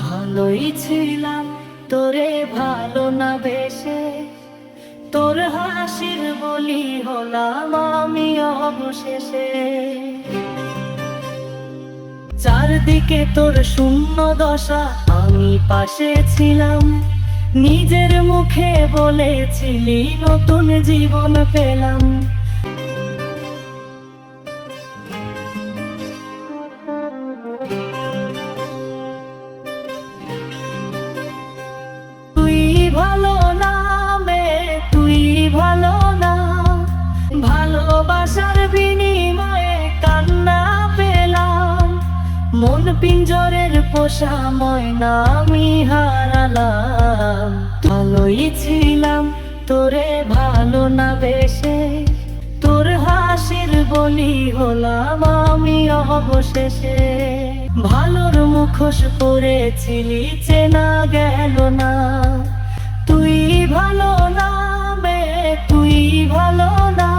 ভালোই ছিলাম, তোরে ভালো না বেশে। তোর হাসির বলি হলাম আমি অবশেষে। চারদিকে তোর শূন্য দশা, আমি পাশে ছিলাম। নিজের মুখে বলেছিলি, নতুন জীবন পেলাম। পিঞ্জরের পোষা ময়না আমি হারালাম। ভালোই ছিলাম, তোরে ভালো না বেশে। তোর হাসির বলি হলাম আমি অবশেষে। ভালোর মুখোশ পরেছিলি, চেনা গেল না। তুই ভালো না বে, তুই ভালো না।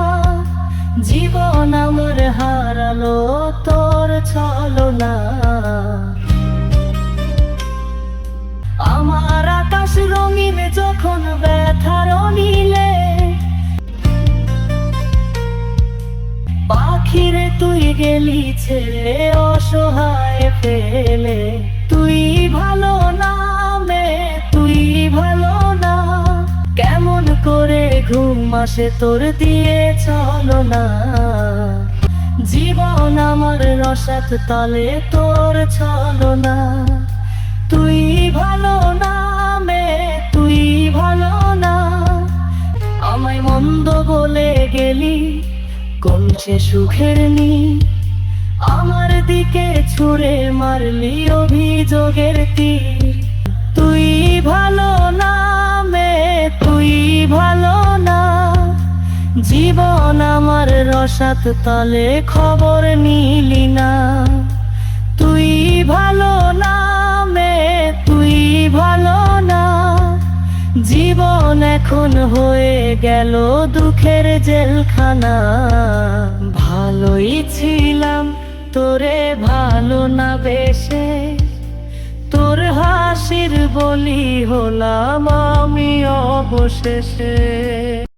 জীবন আমার হারালো, তোর ছলো যখন ব্যথার নীলে পাখিরে তুই গেলি ছেড়ে অসহায় ফেলে। তুই ভালো না, মে, তুই ভালো না। কেমন করে ঘুম আসে তোর দিয়ে চলো না। জীবন আমার রসাত তলে তোর চলো না। তুই ভালো না কমছে সুখের নি আমার দিকে ছুড়ে মারলি অভিযোগের তীর। তুই ভালো না, মে, তুই ভালো না। জীবন আমার রসাত তলে খবর নিলি না। জীবন এখন হয়ে গেল দুঃখের জেলখানা। ভালোই ছিলাম, তোরে ভালো না বেশে। তোর হাসির বলি হলাম আমি অবশেষে।